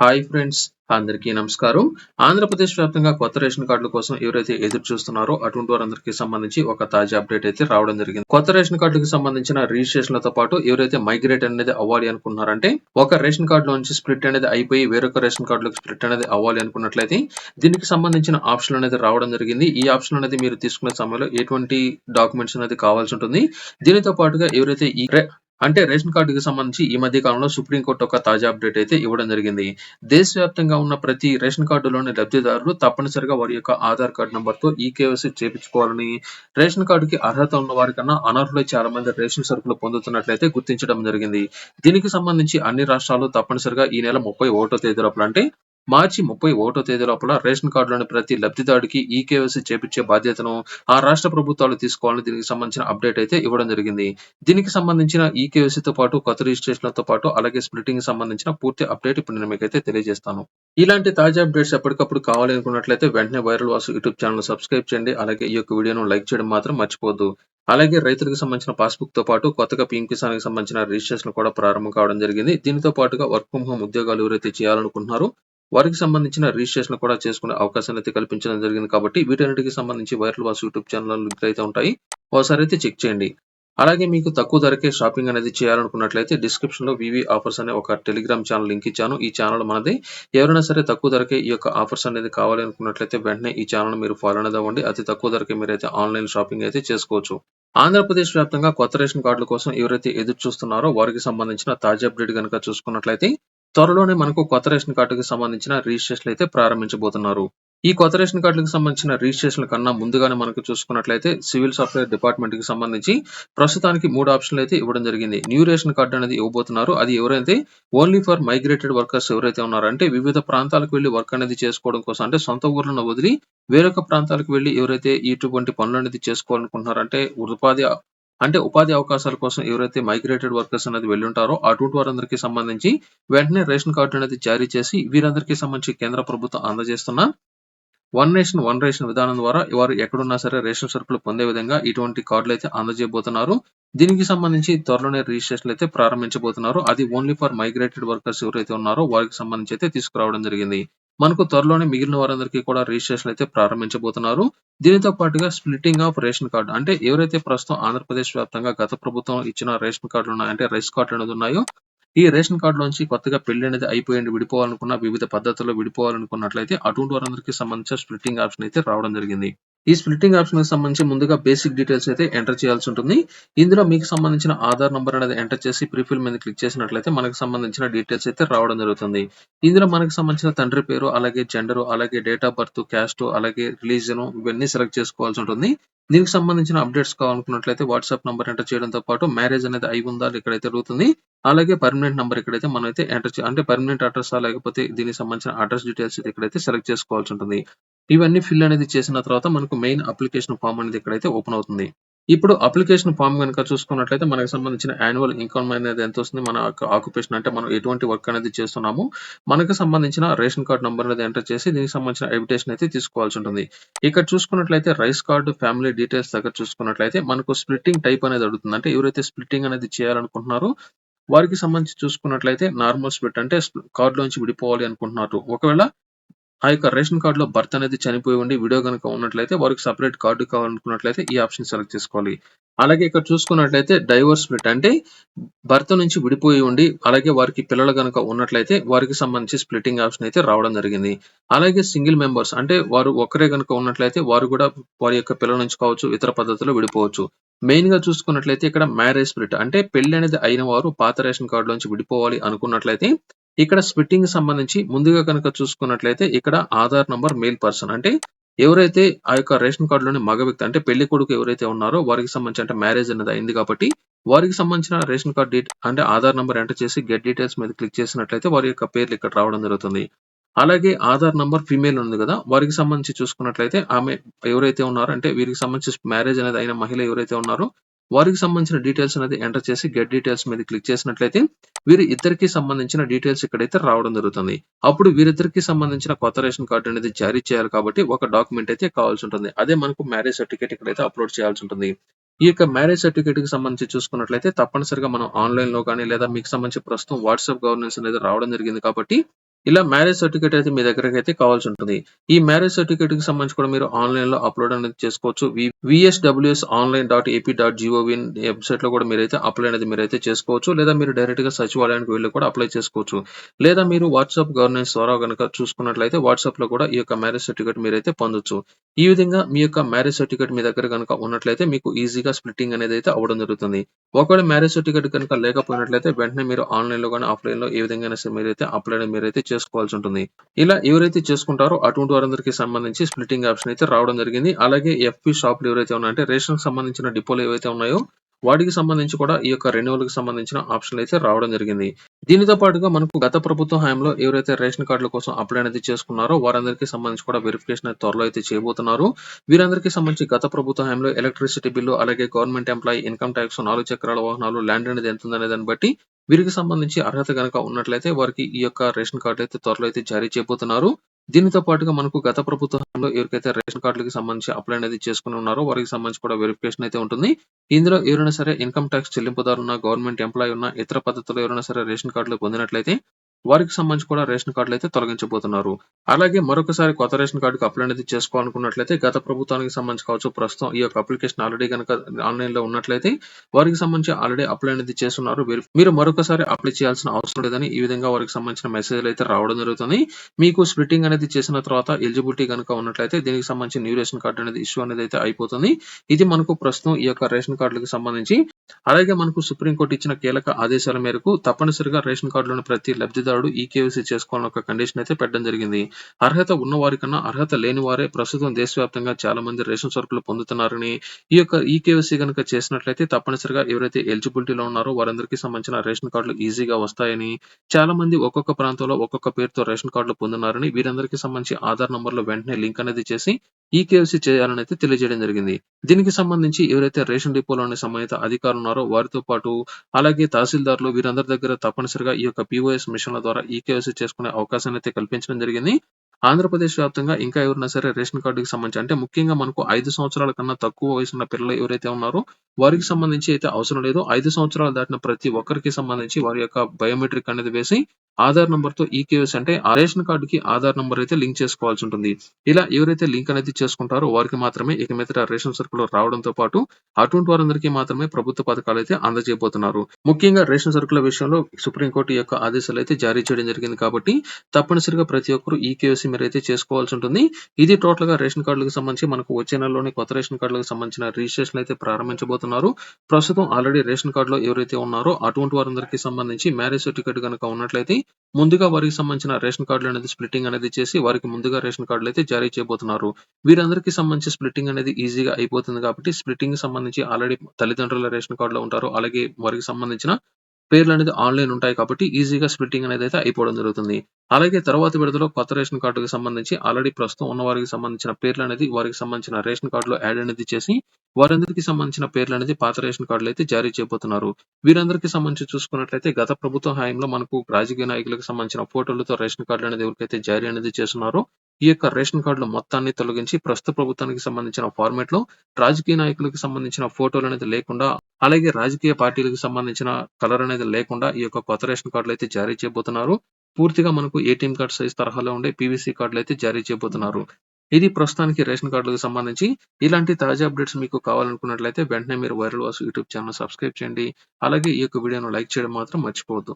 Hi friends అందరికీ నమస్కారం. ఆంధ్రప్రదేశ్ వ్యాప్తంగా కొత్త రేషన్ కార్డుల కోసం ఎవరైతే ఎదురు చూస్తున్నారో అటువంటి వారందరికీ సంబంధించి ఒక తాజా అప్డేట్ అయితే రావడం జరిగింది. కొత్త రేషన్ కార్డులకు సంబంధించిన రిజిస్ట్రేషన్లతో పాటు ఎవరైతే మైగ్రేట్ అనేది అవ్వాలి అనుకున్నారంటే ఒక రేషన్ కార్డు నుంచి స్ప్లిట్ అనేది అయిపోయి వేరొక రేషన్ కార్డులకు స్ప్లిట్ అనేది అవ్వాలి అనుకున్నట్లయితే దీనికి సంబంధించిన ఆప్షన్ అనేది రావడం జరిగింది. ఈ ఆప్షన్ అనేది మీరు తీసుకునే సమయంలో ఎటువంటి డాక్యుమెంట్స్ అనేది కావాల్సి ఉంటుంది. దీనితో పాటుగా ఎవరైతే ఈ అంటే రేషన్ కార్డుకి సంబంధించి ఈ మధ్య కాలంలో సుప్రీంకోర్టు ఒక తాజా అప్డేట్ అయితే ఇవ్వడం జరిగింది. దేశవ్యాప్తంగా ఉన్న ప్రతి రేషన్ కార్డులోని లబ్ధిదారులు తప్పనిసరిగా వారి యొక్క ఆధార్ కార్డు నంబర్తో ఈ కేవైసీ చేపించుకోవాలని రేషన్ కార్డుకి అర్హత ఉన్న వారికన్నా అనర్హులు చాలా మంది రేషన్ సరుకులు పొందుతున్నట్లయితే గుర్తించడం జరిగింది. దీనికి సంబంధించి అన్ని రాష్ట్రాలు తప్పనిసరిగా ఈ నెల ముప్పై ఒకటో తేదీ లోపల అంటే మార్చి ముప్పై ఒకటో తేదీ లోపల రేషన్ కార్డులోని ప్రతి లబ్ధిదారుడికి ఈ కేవైసీ చేపించే బాధ్యతను ఆ రాష్ట్ర ప్రభుత్వాలు తీసుకోవాలని దీనికి సంబంధించిన అప్డేట్ అయితే ఇవ్వడం జరిగింది. దీనికి సంబంధించిన ఈ కేవైసీతో పాటు కొత్త రిజిస్ట్రేషన్లతో పాటు అలాగే స్ప్లిట్టింగ్ సంబంధించిన పూర్తి అప్డేట్ ఇప్పుడు నేను మీకైతే తెలియజేస్తాను. ఇలాంటి తాజా అప్డేట్స్ ఎప్పటికప్పుడు కావాలి అనుకున్నట్లయితే వెంటనే viral Vasu YouTube channel subscribe చేయండి. అలాగే ఈ యొక్క వీడియోను లైక్ చేయడం మాత్రం మర్చిపోద్దు అలాగే రైతులకు సంబంధించిన పాస్బుక్తో పాటు కొత్తగా పీఎం కిసాన్కి సంబంధించిన రిజిస్ట్రేషన్ కూడా ప్రారంభం కావడం జరిగింది. దీనితో పాటుగా వర్క్ ఫ్రం హోమ్ ఉద్యోగాలు ఎవరైతే చేయాలనుకుంటున్నారో వారికి సంబంధించిన రిజిస్ట్రేషన్ కూడా చేసుకునే అవకాశాన్ని అయితే కల్పించడం జరిగింది కాబట్టి వీటన్నిటికి సంబంధించి viral Vasu YouTube channel link అయితే ఉంటాయి. ఒకసారి అయితే చెక్ చేయండి. అలాగే మీకు తక్కువ ధరకే షాపింగ్ అనేది చేయాలనుకున్నట్లయితే డిస్క్రిప్షన్లో వివి ఆఫర్స్ అనే ఒక టెలిగ్రామ్ ఛానల్ లింక్ ఇచ్చాను. ఈ ఛానల్ మనది. ఎవరైనా సరే తక్కువ ధరకే ఈ యొక్క ఆఫర్స్ అనేది కావాలి అనుకున్నట్లయితే వెంటనే ఈ ఛానల్ మీరు ఫాలో అనేది అవ్వండి. అతి తక్కువ ధరకే మీరైతే ఆన్లైన్ షాపింగ్ అయితే చేసుకోవచ్చు. ఆంధ్రప్రదేశ్ వ్యాప్తంగా కొత్త రేషన్ కార్డుల కోసం ఎవరైతే ఎదురు చూస్తున్నారో వారికి సంబంధించిన తాజా అప్డేట్ కనుక చూసుకున్నట్లయితే త్వరలోనే మనకు కొత్త రేషన్ కార్డుకి సంబంధించిన రిజిస్ట్రేషన్ అయితే ప్రారంభించబోతున్నారు. ఈ కొత్త రేషన్ కార్డులకు సంబంధించిన రిజిస్ట్రేషన్ కన్నా ముందుగానే మనకు చూసుకున్నట్లయితే సివిల్ సాఫ్ట్వేర్ డిపార్ట్మెంట్కి సంబంధించి ప్రస్తుతానికి మూడు ఆప్షన్లు అయితే ఇవ్వడం జరిగింది. న్యూ రేషన్ కార్డు అనేది ఇవ్వబోతున్నారు. అది ఎవరైతే ఓన్లీ ఫర్ మైగ్రేటెడ్ వర్కర్స్ ఎవరైతే ఉన్నారంటే వివిధ ప్రాంతాలకు వెళ్ళి వర్క్ అనేది చేసుకోవడం కోసం అంటే సొంత ఊర్లను వదిలి వేరొక ప్రాంతాలకు వెళ్ళి ఎవరైతే ఇటువంటి పనులు అనేది చేసుకోవాలనుకుంటున్నారంటే ఉపాధి అంటే ఉపాధి అవకాశాల కోసం ఎవరైతే మైగ్రేటెడ్ వర్కర్స్ అనేది వెళ్ళుంటారో అటువంటి వారందరికీ సంబంధించి వెంటనే రేషన్ కార్డు అనేది జారీ చేసి వీరందరికీ సంబంధించి కేంద్ర ప్రభుత్వం అందజేస్తున్న వన్ నేషన్ వన్ రేషన్ విధానం ద్వారా వారు ఎక్కడున్నా సరే రేషన్ సరుకులు పొందే విధంగా ఇటువంటి కార్డులు అయితే అందజేయబోతున్నారు. దీనికి సంబంధించి త్వరలోనే రిజిస్ట్రేషన్ అయితే ప్రారంభించబోతున్నారు. అది ఓన్లీ ఫర్ మైగ్రేటెడ్ వర్కర్స్ ఎవరైతే ఉన్నారో వారికి సంబంధించి అయితే తీసుకురావడం జరిగింది. మనకు త్వరలోనే మిగిలిన వారందరికీ కూడా రిజిస్ట్రేషన్ అయితే ప్రారంభించబోతున్నారు. దీనితో పాటుగా స్ప్లిట్టింగ్ ఆఫ్ రేషన్ కార్డు అంటే ఎవరైతే ప్రస్తుతం ఆంధ్రప్రదేశ్ వ్యాప్తంగా గత ప్రభుత్వం ఇచ్చిన రేషన్ కార్డులు ఉన్నాయి అంటే రైస్ కార్డు అనేది ఉన్నాయో ఈ రేషన్ కార్డు నుంచి కొత్తగా పెళ్ళి అనేది అయిపోయింది విడిపోవాలనుకున్న వివిధ పద్ధతుల్లో విడిపోవాలనుకున్నట్లయితే అటువంటి వారందరికీ సంబంధించిన స్ప్లిటింగ్ ఆప్షన్ అయితే రావడం జరిగింది. ఈ స్ప్లిట్టింగ్ ఆప్షన్కి సంబంధించి ముందుగా బేసిక్ డీటెయిల్స్ అయితే ఎంటర్ చేయాల్సి ఉంటుంది. ఇందులో మీకు సంబంధించిన ఆధార్ నెంబర్ అనేది ఎంటర్ చేసి ప్రీఫిల్ మీద క్లిక్ చేసినట్లయితే మనకు సంబంధించిన డీటెయిల్స్ అయితే రావడం జరుగుతుంది. ఇందులో మనకు సంబంధించిన తండ్రి పేరు అలాగే జెండర్ అలాగే డేట్ ఆఫ్ బర్త్ క్యాస్ట్ అలాగే రిలీజన్ ఇవన్నీ సెలెక్ట్ చేసుకోవాల్సి ఉంటుంది. దీనికి సంబంధించిన అప్డేట్స్ కావాలనుకున్నట్లయితే వాట్సాప్ నెంబర్ ఎంటర్ చేయడంతో పాటు మ్యారేజ్ అనేది అయి ఉందా ఇక్కడైతే జరుగుతుంది. అలాగే పర్మనెంట్ నెంబర్ ఇక్కడైతే మనం అయితే ఎంటర్ అంటే పర్మనెంట్ అడ్రస్ లేకపోతే దీనికి సంబంధించిన అడ్రస్ డీటెయిల్స్ ఇక్కడైతే సెలెక్ట్ చేసుకోవాల్సి ఉంటుంది. ఇవన్నీ ఫిల్ అనేది చేసిన తర్వాత మనకు మెయిన్ అప్లికేషన్ ఫామ్ అనేది ఇక్కడైతే ఓపెన్ అవుతుంది. ఇప్పుడు అప్లికేషన్ ఫామ్ కనుక చూసుకున్నట్లయితే మనకు సంబంధించిన యాన్యువల్ ఇన్కమ్ అనేది ఎంత వస్తుంది? మన ఆక్యుపేషన్ అంటే మనం ఎటువంటి వర్క్ అనేది చేస్తున్నాము? మనకు సంబంధించిన రేషన్ కార్డ్ నెంబర్ అనేది ఎంటర్ చేసి దీనికి సంబంధించిన ఎవిటేషన్ అయితే తీసుకోవాల్సి ఉంటుంది. ఇక్కడ చూసుకున్నట్లయితే రైస్ కార్డు ఫ్యామిలీ డీటెయిల్స్ దగ్గర చూసుకున్నట్లయితే మనకు స్ప్లిట్టింగ్ టైప్ అనేది అడుగుతుంది. అంటే ఎవరైతే స్ప్లిట్టింగ్ అనేది చేయాలనుకుంటున్నారో వారికి సంబంధించి చూసుకున్నట్లయితే నార్మల్ స్ప్లిట్ అంటే కార్డులోంచి విడిపోవాలి అనుకుంటున్నారు. ఒకవేళ ఆ యొక్క రేషన్ కార్డులో భర్త అనేది చనిపోయి ఉండి వీడియో కనుక ఉన్నట్లయితే వారికి సపరేట్ కార్డు కావాలనుకున్నట్లయితే ఈ ఆప్షన్ సెలెక్ట్ చేసుకోవాలి. అలాగే ఇక్కడ చూసుకున్నట్లయితే డైవర్స్ స్ప్లిట్ అంటే భర్త నుంచి విడిపోయి ఉండి అలాగే వారికి పిల్లలు కనుక ఉన్నట్లయితే వారికి సంబంధించి స్ప్లిటింగ్ ఆప్షన్ అయితే రావడం జరిగింది. అలాగే సింగిల్ మెంబర్స్ అంటే వారు ఒక్కరే కనుక ఉన్నట్లయితే వారు కూడా వారి యొక్క పిల్లల నుంచి కావచ్చు ఇతర పద్ధతిలో విడిపోవచ్చు. మెయిన్గా చూసుకున్నట్లయితే ఇక్కడ మ్యారేజ్ స్ప్లిట్ అంటే పెళ్ళి అనేది అయిన వారు పాత రేషన్ కార్డు నుంచి విడిపోవాలి అనుకున్నట్లయితే ఇక్కడ స్ప్లిట్టింగ్ సంబంధించి ముందుగా కనుక చూసుకున్నట్లయితే ఇక్కడ ఆధార్ నంబర్ మెయిల్ పర్సన్ అంటే ఎవరైతే ఆ యొక్క రేషన్ కార్డులోని మగ వ్యక్తి అంటే పెళ్ళి కొడుకు ఎవరైతే ఉన్నారో వారికి సంబంధించి అంటే మ్యారేజ్ అనేది అయింది కాబట్టి వారికి సంబంధించిన రేషన్ కార్డ్ డీట్ అంటే ఆధార్ నంబర్ ఎంటర్ చేసి గెట్ డీటెయిల్స్ మీద క్లిక్ చేసినట్లయితే వారి యొక్క పేర్లు ఇక్కడ రావడం జరుగుతుంది. అలాగే ఆధార్ నంబర్ ఫీమేల్ ఉంది కదా వారికి సంబంధించి చూసుకున్నట్లయితే ఆమె ఎవరైతే ఉన్నారో అంటే వీరికి సంబంధించి మ్యారేజ్ అనేది అయిన మహిళ ఎవరైతే ఉన్నారో వారికి సంబంధించిన డీటెయిల్స్ అనేది ఎంటర్ చేసి గెట్ డీటెయిల్స్ మీద క్లిక్ చేసినట్లయితే వీరి ఇద్దరికి సంబంధించిన డీటెయిల్స్ ఇక్కడైతే రావడం జరుగుతుంది. అప్పుడు వీరిద్దరికి సంబంధించిన కొత్త రేషన్ కార్డు అనేది జారీ చేయాలి కాబట్టి ఒక డాక్యుమెంట్ అయితే కావాల్సి ఉంటుంది. అదే మనకు మ్యారేజ్ సర్టిఫికేట్ ఇక్కడైతే అప్లోడ్ చేయాల్సి ఉంటుంది. ఈ యొక్క మ్యారేజ్ సర్టిఫికేట్కి సంబంధించి చూసుకున్నట్లయితే తప్పనిసరిగా మనం ఆన్లైన్లో కానీ లేదా మీకు సంబంధించి ప్రస్తుతం వాట్సాప్ గవర్నెన్స్ అనేది రావడం జరిగింది కాబట్టి ఇలా మ్యారేజ్ సర్టిఫికేట్ అయితే మీ దగ్గరకైతే కావాల్సి ఉంటుంది. ఈ మ్యారేజ్ సర్టిఫికేట్‌కి సంబంధించి కూడా మీరు ఆన్లైన్లో అప్‌లోడ్ అనేది చేసుకోవచ్చు. V online dot AP dot GOV వెబ్సైట్లో కూడా మీరైతే అప్లై అనేది మీరైతే చేసుకోవచ్చు. లేదా మీరు డైరెక్ట్గా సచివాలయానికి వెళ్ళి కూడా అప్లై చేసుకోవచ్చు. లేదా మీరు వాట్సాప్ గవర్నెన్స్ ద్వారా కనుక చూసుకున్నట్లయితే వాట్సాప్లో కూడా ఈ యొక్క మ్యారేజ్ సర్టిఫికేట్ మీరైతే పొందొచ్చు. ఈ విధంగా మీ యొక్క మ్యారేజ్ సర్టిఫికేట్ మీ దగ్గర కనుక ఉన్నట్లయితే మీకు ఈజీగా స్ప్లిట్టింగ్ అనేది అయితే అవ్వడం జరుగుతుంది. ఒకవేళ మ్యారేజ్ సర్టిఫికేట్ కనుక లేకపోయినట్లయితే వెంటనే మీరు ఆన్‌లైన్‌లో ఆఫ్లైన్ ఆఫ్‌లైన్‌లో ఏ విధంగా మీరైతే అప్లై మీరైతే చేసుకోవాల్సి ఉంటుంది. ఇలా ఎవరైతే చేసుకుంటారో అటువంటి వారందరికీ సంబంధించి స్ప్లిట్టింగ్ ఆప్షన్ అయితే రావడం జరిగింది. అలాగే ఎఫ్‌పి షాపులు ఎవరైతే ఉన్నాయంటే రేషన్ సంబంధించిన డిపోలు ఏవైతే ఉన్నాయో వాటికి సంబంధించి కూడా ఈ యొక్క రెన్యువల్‌కి సంబంధించిన ఆప్షన్‌లు అయితే రావడం జరిగింది. దీనితో పాటుగా మనకు గత ప్రభుత్వ హయాంలో ఎవరైతే రేషన్ కార్డుల కోసం అప్లై అనేది చేసుకున్నారో వారందరికీ సంబంధించి కూడా వెరిఫికేషన్ త్వరలో అయితే చేయబోతున్నారు. వీరందరికీ సంబంధించి గత ప్రభుత్వ హయాంలో ఎలక్ట్రిసిటీ బిల్లు, అలాగే గవర్నమెంట్ ఎంప్లాయీ ఇన్‌కమ్ టాక్స్, నాలుగు చక్రాల వాహనాలు, ల్యాండ్ అనేది ఎంతుందనే దాన్ని బట్టి వీరికి సంబంధించి అర్హత గనక ఉన్నట్లయితే వారికి ఈ యొక్క రేషన్ కార్డు అయితే త్వరలో అయితే జారీ చేయబోతున్నారు. దీనితో పాటుగా మనకు గత ప్రభుత్వ హయాంలో ఎవరికైతే రేషన్ కార్డులకి సంబంధించి అప్లై అనేది చేసుకుని ఉన్నారో వారికి సంబంధించి కూడా వెరిఫికేషన్ అయితే ఉంటుంది. ఇందులో ఎవరైనా సరే ఇన్‌కమ్ టాక్స్ చెల్లింపుదారు ఉన్న, గవర్నమెంట్ ఎంప్లాయీ ఉన్న, ఇతర పద్ధతిలో ఎవరైనా సరే రేషన్ కార్డులు పొందినట్లయితే వారికి సంబంధించి కూడా రేషన్ కార్డులు అయితే తొలగించబోతున్నారు. అలాగే మరొకసారి కొత్త రేషన్ కార్డ్‌కి అప్లై అనేది చేసుకోవాలనుకున్నట్లయితే గత ప్రభుత్వానికి సంబంధించి కావచ్చు, ప్రస్తుతం ఈ యొక్క అప్లికేషన్ ఆల్రెడీ గనక ఆన్‌లైన్‌లో ఉన్నట్లయితే వారికి సంబంధించి ఆల్రెడీ అప్లై అనేది చేస్తున్నారు మీరు మరొకసారి అప్లై చేయాల్సిన అవసరం లేదని ఈ విధంగా వారికి సంబంధించిన మెసేజ్‌లు అయితే రావడం జరుగుతుంది. మీకు స్ప్లిట్టింగ్ అనేది చేసిన తర్వాత ఎలిజిబిలిటీ కనుక ఉన్నట్లయితే దీనికి సంబంధించి న్యూ రేషన్ కార్డు అనేది ఇష్యూ అనేది అయితే అయిపోతుంది. ఇది మనకు ప్రస్తుతం ఈ యొక్క రేషన్ కార్డులకు సంబంధించి అలాగే మనకు సుప్రీంకోర్టు ఇచ్చిన కీలక ఆదేశాల మేరకు తప్పనిసరిగా రేషన్ కార్డులోని ప్రతి లబ్ధిదారుడు ఈకేవైసీ చేసుకోవాలని ఒక కండిషన్ అయితే పెట్టడం జరిగింది. అర్హత ఉన్న వారికన్నా అర్హత లేని వారే ప్రస్తుతం దేశవ్యాప్తంగా చాలా మంది రేషన్ సరుకులు పొందుతున్నారని, ఈ యొక్క ఈకేవైసీ కనుక చేసినట్లయితే తప్పనిసరిగా ఎవరైతే ఎలిజిబిలిటీలో ఉన్నారో వారందరికీ సంబంధించిన రేషన్ కార్డులు ఈజీగా వస్తాయని, చాలా మంది ఒక్కొక్క ప్రాంతంలో ఒక్కొక్క పేరుతో రేషన్ కార్డులు పొందున్నారని, వీరందరికీ సంబంధించి ఆధార్ నంబర్‌లో వెంటనే లింక్ అనేది చేసి ఈకేవైసీ చేయాలని అయితే తెలియజేయడం జరిగింది. దీనికి సంబంధించి ఎవరైతే రేషన్ డిపోలోని సంబంధిత అధికారులు ఉన్నారో వారితో పాటు అలాగే తహసీల్దారులు వీరందరి దగ్గర తప్పనిసరిగా ఈ యొక్క పిఓఎస్ మిషన్‌ల ద్వారా ఈకేవైసీ చేసుకునే అవకాశాన్ని అయితే కల్పించడం జరిగింది. ఆంధ్రప్రదేశ్ వ్యాప్తంగా ఇంకా ఎవరైనా సరే రేషన్ కార్డుకి సంబంధించి అంటే ముఖ్యంగా మనకు ఐదు సంవత్సరాల కన్నా తక్కువ వయసున్న పిల్లలు ఎవరైతే ఉన్నారో వారికి సంబంధించి అయితే అవసరం లేదు. ఐదు సంవత్సరాలు దాటిన ప్రతి ఒక్కరికి సంబంధించి వారి యొక్క బయోమెట్రిక్ అనేది వేసి ఆధార్ నంబర్‌తో ఈకేఎస్ అంటే ఆ రేషన్ కార్డుకి ఆధార్ నంబర్ అయితే లింక్ చేసుకోవాల్సి ఉంటుంది. ఇలా ఎవరైతే లింక్ అనేది చేసుకుంటారో వారికి మాత్రమే ఇక మీద రేషన్ సరుకులు రావడంతో పాటు అటువంటి వారందరికీ మాత్రమే ప్రభుత్వ పథకాలు అయితే అందజేయబోతున్నారు. ముఖ్యంగా రేషన్ సరుకుల విషయంలో సుప్రీంకోర్టు యొక్క ఆదేశాలు అయితే జారీ చేయడం జరిగింది కాబట్టి తప్పనిసరిగా ప్రతి ఒక్కరు ఈకేఎస్ మీరైతే చేసుకోవాల్సి ఉంటుంది. ఇది టోటల్గా రేషన్ కార్డులకు సంబంధించి మనకు వచ్చే నెలలోనే కొత్త రేషన్ కార్డులకు సంబంధించిన రిజిస్ట్రేషన్ అయితే ప్రారంభించబోతున్నారు. ప్రస్తుతం ఆల్రెడీ రేషన్ కార్డ్‌లో ఎవరైతే ఉన్నారో అటువంటి వారందరికీ సంబంధించి మ్యారేజ్ సర్టిఫికేట్ కనుక ఉన్నట్లయితే ముందుగా వారికి సంబంధించిన రేషన్ కార్డులు అనేది స్ప్లిట్టింగ్ అనేది చేసి వారికి ముందుగా రేషన్ కార్డులు అయితే జారీ చేయబోతున్నారు. వీరందరికీ సంబంధించి స్ప్లిట్టింగ్ అనేది ఈజీగా అయిపోతుంది కాబట్టి స్ప్లిట్టింగ్‌కి సంబంధించి ఆల్రెడీ తల్లిదండ్రుల రేషన్ కార్డులో ఉంటారు. అలాగే వారికి సంబంధించిన పేర్లు అనేది ఆన్‌లైన్ ఉంటాయి కాబట్టి ఈజీగా స్ప్లిట్టింగ్ అనేది అయితే అయిపోవడం జరుగుతుంది. అలాగే తర్వాత విడతలో కొత్త రేషన్ కార్డుకి సంబంధించి ఆల్రెడీ ప్రస్తుతం ఉన్న వారికి సంబంధించిన పేర్లు అనేది వారికి సంబంధించిన రేషన్ కార్డులో యాడ్ అనేది చేసి వారందరికీ సంబంధించిన పేర్లు అనేది పాత రేషన్ కార్డులు అయితే జారీ చేయబోతున్నారు. వీరందరికీ సంబంధించి చూసుకున్నట్లయితే గత ప్రభుత్వ హయాంలో మనకు రాజకీయ నాయకులకు సంబంధించిన ఫోటోలతో రేషన్ కార్డులు అనేది ఎవరికైతే జారీ అనేది చేస్తున్నారో ఈ యొక్క రేషన్ కార్డుల మొత్తాన్ని తొలగించి ప్రస్తుత ప్రభుత్వానికి సంబంధించిన ఫార్మాట్‌లో రాజకీయ నాయకులకు సంబంధించిన ఫోటోలు అనేది లేకుండా అలాగే రాజకీయ పార్టీలకు సంబంధించిన కలర్ అనేది లేకుండా ఈ యొక్క కొత్త రేషన్ కార్డులు అయితే జారీ చేయబోతున్నారు. పూర్తిగా మనకు ఏటీఎం కార్డ్ సైజ్ తరహాలో ఉండే పీవీసీ కార్డులు అయితే జారీ చేయబోతున్నారు. ఇది ప్రస్తుతానికి రేషన్ కార్డులకు సంబంధించి ఇలాంటి తాజా అప్డేట్స్ మీకు కావాలనుకున్నట్లయితే వెంటనే మీరు viral Vasu YouTube channel subscribe చేయండి. అలాగే ఈ యొక్క వీడియోను లైక్ చేయడం మాత్రం మర్చిపోవద్దు.